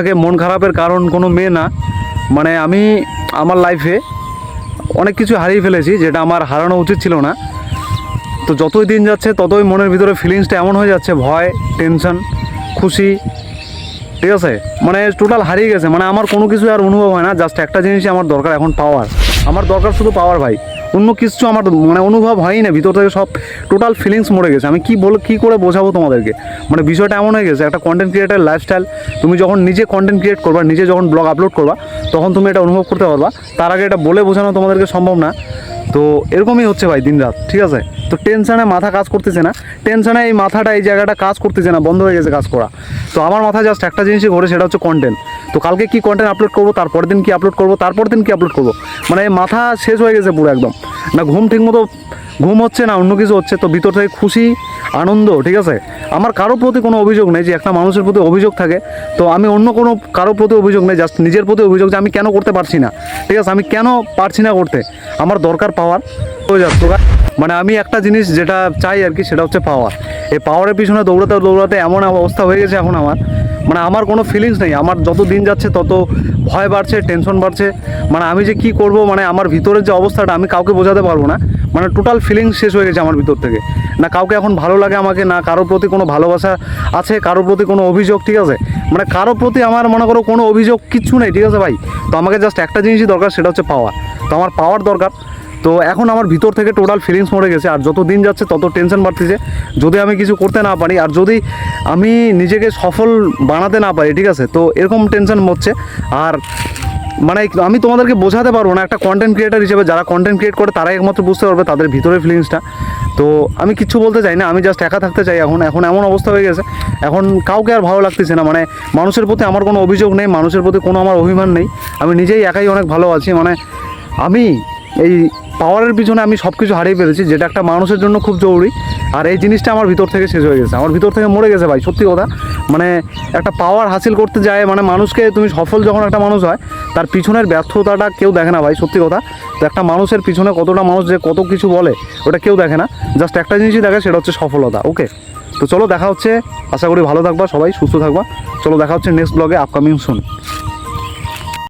আগে মন খারাপের কারণ কোনো মেয়ে না। মানে আমি আমার লাইফে অনেক কিছু হারিয়ে ফেলেছি যেটা আমার হারানো উচিত ছিল না। তো যতই দিন যাচ্ছে, ততই মনের ভিতরে ফিলিংসটা এমন হয়ে যাচ্ছে, ভয় টেনশন খুশি, ঠিক আছে? মানে টোটাল হারিয়ে গেছে। মানে আমার কোনো কিছু আর অনুভব হয় না জাস্ট একটা জিনিসই আমার দরকার, এখন পাওয়ার আমার দরকার শুধু পাওয়ার ভাই। অন্য কিছু আমার মানে অনুভব হয়ই না, ভিতর থেকে সব টোটাল ফিলিংস মরে গেছে। আমি কি বল, কী করে বোঝাবো তোমাদেরকে? মানে বিষয়টা এমন হয়ে গেছে, একটা কন্টেন্ট ক্রিয়েটার লাইফস্টাইল তুমি যখন নিজে কন্টেন্ট ক্রিয়েট করবা, নিজে যখন ব্লগ আপলোড করবা, তখন তুমি এটা অনুভব করতে পারবা। তার আগে এটা বলে বোঝানো তোমাদেরকে সম্ভব না। তো এরকমই হচ্ছে ভাই দিন রাত ঠিক আছে? তো টেনশনে মাথা কাজ করতেছে না। টেনশনে এই মাথাটা, এই জায়গাটা কাজ করতেছে না, বন্ধ হয়ে গেছে কাজ করা। তো আমার মাথায় জাস্ট একটা জিনিসই ঘোরে, সেটা হচ্ছে কন্টেন্ট তো কালকে কি কন্টেন্ট আপলোড করব তারপর দিন কি আপলোড করব তারপর দিন কি আপলোড করব? মানে মাথা শেষ হয়ে গেছে পুরো একদম। না, ঘুম ঠিক মতো ঘুম হচ্ছে না, অন্য কিছু হচ্ছে, তো ভিতর থেকে খুশি, আনন্দ, ঠিক আছে? আমার কারও প্রতি কোনো অভিযোগ নেই যে একটা মানুষের প্রতি অভিযোগ থাকে। তো আমি অন্য কোনো কারও প্রতি অভিযোগ নেই জাস্ট নিজের প্রতি অভিযোগ যে আমি কেন করতে পারছি না, ঠিক আছে? আমি কেন পারছি না করতে? আমার দরকার পাওয়ার হয়ে যাচ্ছে মানে আমি একটা জিনিস যেটা চাই আর কি, সেটা হচ্ছে পাওয়ার এই পাওয়ারের পিছনে দৌড়াতে দৌড়াতে এমন অবস্থা হয়ে গেছে এখন আমার। মানে আমার কোনো ফিলিংস নেই, আমার যত দিন যাচ্ছে তত ভয় বাড়ছে টেনশন বাড়ছে। মানে আমি যে কি করব মানে আমার ভিতরের যে অবস্থাটা, আমি কাউকে বোঝাতে পারব না। মানে টোটাল ফিলিংস শেষ হয়ে গেছে আমার ভিতর থেকে। না কাউকে এখন ভালো লাগে আমাকে, না কারোর প্রতি কোনো ভালোবাসা আছে, কারোর প্রতি কোনো অভিযোগ, ঠিক আছে? মানে কারোর প্রতি আমার, মনে করো, কোনো অভিযোগ কিচ্ছু নেই, ঠিক আছে ভাই? তো আমাকে জাস্ট একটা জিনিসই দরকার, সেটা হচ্ছে পাওয়ার তো আমার পাওয়ার দরকার। তো এখন আমার ভিতর থেকে টোটাল ফিলিংস মরে গেছে, আর যত দিন যাচ্ছে তত টেনশন বাড়তেছে। যদি আমি কিছু করতে না পারি, আর যদি আমি নিজেকে সফল বানাতে না পারি, ঠিক আছে? তো এরকম টেনশন হচ্ছে আর মানে আমি তোমাদেরকে বোঝাতে পারব না, একটা কন্টেন্ট ক্রিয়েটার হিসেবে যারা কন্টেন্ট ক্রিয়েট করে, তারাই একমাত্র বুঝতে পারবে তাদের ভিতরের ফিলিংসটা তো আমি কিচ্ছু বলতে চাই না, আমি জাস্ট একা থাকতে চাই এখন। এখন এমন অবস্থা হয়ে গেছে, এখন কাউকে আর ভালো লাগতেছে না। মানে মানুষের প্রতি আমার কোনো অভিযোগ নেই, মানুষের প্রতি কোনো আমার অভিমান নেই। আমি নিজেই একাই অনেক ভালো আছি। মানে আমি এই পাওয়ারের পিছনে আমি সব কিছু হারিয়ে ফেলেছি, যেটা একটা মানুষের জন্য খুব জরুরি। আর এই জিনিসটা আমার ভিতর থেকে শেষ হয়ে গেছে। আমার ভিতর থেকে মরে গেছে ভাই, সত্যি কথা। মানে একটা পাওয়ার হাসিল করতে যায় মানে মানুষকে তুমি সফল যখন একটা মানুষ হয়, তার পিছনের ব্যর্থতাটা কেউ দেখে না ভাই, সত্যি কথা। তো একটা মানুষের পিছনে কতটা মানুষ যে কত কিছু বলে, ওটা কেউ দেখে না। জাস্ট একটা জিনিসই দেখে, সেটা হচ্ছে সফলতা, ওকে? তো চলো দেখা হচ্ছে, আশা করি ভালো থাকবা সবাই, সুস্থ থাকবা। চলো দেখা হচ্ছে নেক্সট ব্লগে আপকামিং শুন